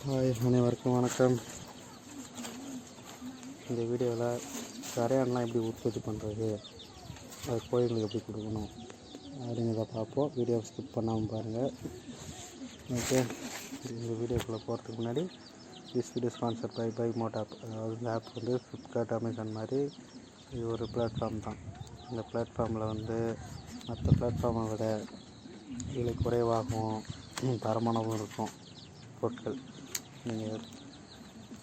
Hi அனைவருக்கும் வணக்கம். இந்த வீடியோவில் கரையான்லாம் எப்படி உற்பத்தி பண்ணுறது அது கோயிலுக்கு எப்படி கொடுக்கணும் அப்படிங்கிறத பார்ப்போம். வீடியோ ஸ்கிப் பண்ணாமல் பாருங்கள் ஓகே இந்த வீடியோக்குள்ளே போகிறதுக்கு முன்னாடி this video sponsor by by mod app அதாவது இந்த ஆப் வந்து ஃப்ளிப்கார்ட் அமேசான் மாதிரி இது ஒரு பிளாட்ஃபார்ம் தான். இந்த பிளாட்ஃபார்மில் வந்து மற்ற பிளாட்ஃபார்மை விட இதில் குறைவாகவும் தரமானவும் இருக்கும் பொருட்கள். நீங்கள்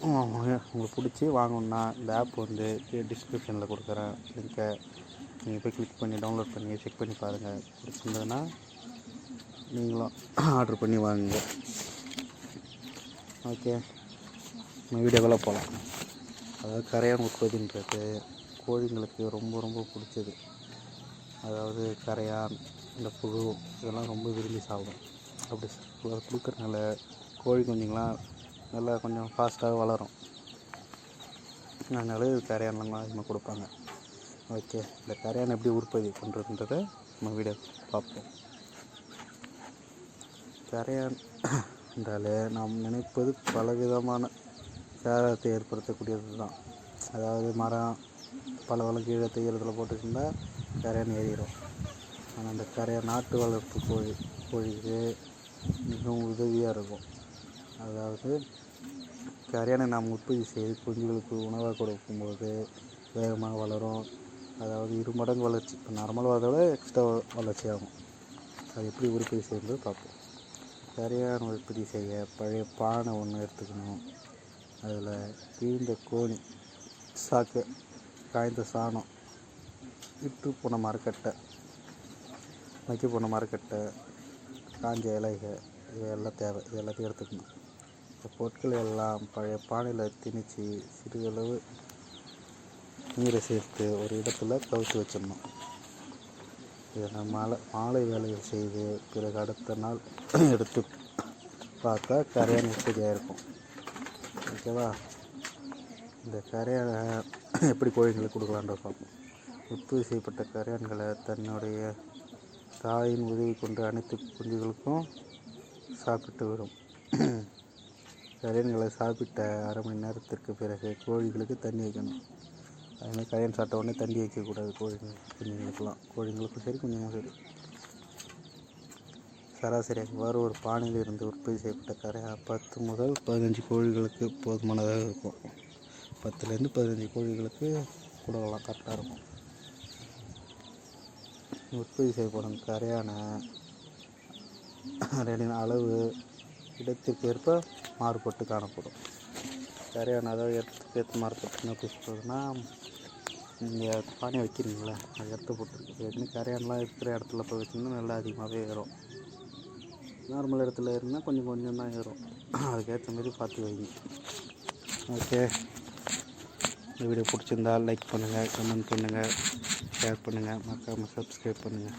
உங்களுக்கு பிடிச்சி வாங்கணுன்னா இந்த ஆப் வந்து டிஸ்கிரிப்ஷனில் கொடுக்குறேன். லிங்க்கை நீங்கள் போய் கிளிக் பண்ணி டவுன்லோட் பண்ணி செக் பண்ணி பாருங்கள் பிடிச்சிருந்ததுன்னா நீங்களும் ஆர்டர் பண்ணி வாங்குங்க. ஓகே நம்ம வீடியோவில் போகலாம். அதாவது கரையான் உற்பத்தின்றது கோழிங்களுக்கு ரொம்ப ரொம்ப பிடிச்சது. அதாவது கரையான் இந்த புழு இதெல்லாம் ரொம்ப விரும்பி சாப்பிடும். அப்படி கொடுக்குறதுனால கோழி குஞ்சுங்களாம் நல்லா கொஞ்சம் ஃபாஸ்ட்டாக வளரும். அதனால இது கரையான்லாம் அதிகமாக கொடுப்பாங்க. ஓகே இந்த கரையான் எப்படி உற்பத்தி பண்ணுறதுன்றதை நம்ம வீடியோ பார்ப்போம். கரையான் என்றாலே நாம் நினைப்பது பலவிதமான சேதத்தை ஏற்படுத்தக்கூடியது தான் அதாவது மரம் பல வளம் கீழே தையறத்தில் போட்டுருந்தா கரையான் ஏறிடும் ஆனால் அந்த கரையான் நாட்டு வளர்ப்பு கோழி கோழிக்கு மிகவும் உதவியாக இருக்கும். அதாவது கரையானை நாம் உற்பத்தி செய்து குஞ்சுகளுக்கு உணவாக கொடுக்கும்போது வேகமாக வளரும். அதாவது இரு மடங்கு வளர்ச்சி. இப்போ நார்மல் வரதை விட எக்ஸ்ட்ரா வளர்ச்சி ஆகும் அது எப்படி உற்பத்தி செய்யறது பார்ப்போம். கரையான் உற்பத்தி செய்ய பழைய பானை ஒன்று எடுத்துக்கணும். அதில் கிழிந்த கோணி சாக்கு காய்ந்த சாணம் இட்டு போன மரக்கட்டை வைக்க போன மரக்கட்டை காஞ்ச இலைகள் இது எல்லாம் தேவை. இது எல்லாத்தையும் எடுத்துக்கணும். இந்த பொருட்கள் எல்லாம் பழைய பானையில் திணிச்சு சிறிதளவு நீரை சேர்த்து ஒரு இடத்துல கவுத்து வச்சிடணும். இதனால் மாலை மாலை வேலைகள் செய்து பிறகு அடுத்த நாள் எடுத்து பார்த்தா கரையான் உற்பத்தியாக இருக்கும். ஓகேவா? இந்த கரையானை எப்படி கோழிகளுக்கு கொடுக்கலான்ற பார்ப்போம் உற்பத்தி செய்யப்பட்ட கரையான்களை தன்னுடைய தாயின் உதவி கொண்டு அனைத்து குஞ்சுகளுக்கும் சாப்பிட்டு வரும். கரையன்களை சாப்பிட்ட அரை மணி நேரத்திற்கு பிறகு கோழிகளுக்கு தண்ணி வைக்கணும். அதுமாதிரி கரையன் சாப்பிட்ட உடனே தண்ணி வைக்கக்கூடாது கோழிகள் குஞ்சுங்களுக்கெல்லாம். கோழிங்களுக்கும் சரி குஞ்சுங்களுக்கும் சரி. சராசரியாக வேறு ஒரு பானையில் இருந்து உற்பத்தி செய்யப்பட்ட கரை பத்து முதல் பதினஞ்சு கோழிகளுக்கு போதுமானதாக இருக்கும். பத்துலேருந்து பதினஞ்சு கோழிகளுக்கு கொடுக்கலாம் கரெக்டாக இருக்கும். உற்பத்தி செய்யப்படும் கரையான ரெண்டின் அளவு இடத்திற்கு ஏற்ப மாறுபட்டு காணப்படும். சரியான அதாவது இடத்துக்கு ஏற்ற மாறுபட்டு என்ன எப்படி சொல்கிறதுனா நீங்கள் பானை வைக்கிறீங்களே? அது இடத்த போட்டுருக்கு ஏற்கனவே கரையான்லாம் இருக்கிற இடத்துல போய் வச்சிங்கன்னா நல்லா அதிகமாகவே ஏறும். நார்மல் இடத்துல ஏறினா கொஞ்சம் கொஞ்சம் தான் ஏறும். அதுக்கேற்ற மாதிரி பார்த்து வைங்க. ஓகே. இந்த வீடியோ பிடிச்சிருந்தால் லைக் பண்ணுங்கள் கமெண்ட் பண்ணுங்கள் ஷேர் பண்ணுங்கள் மறக்காமல் சப்ஸ்கிரைப் பண்ணுங்கள்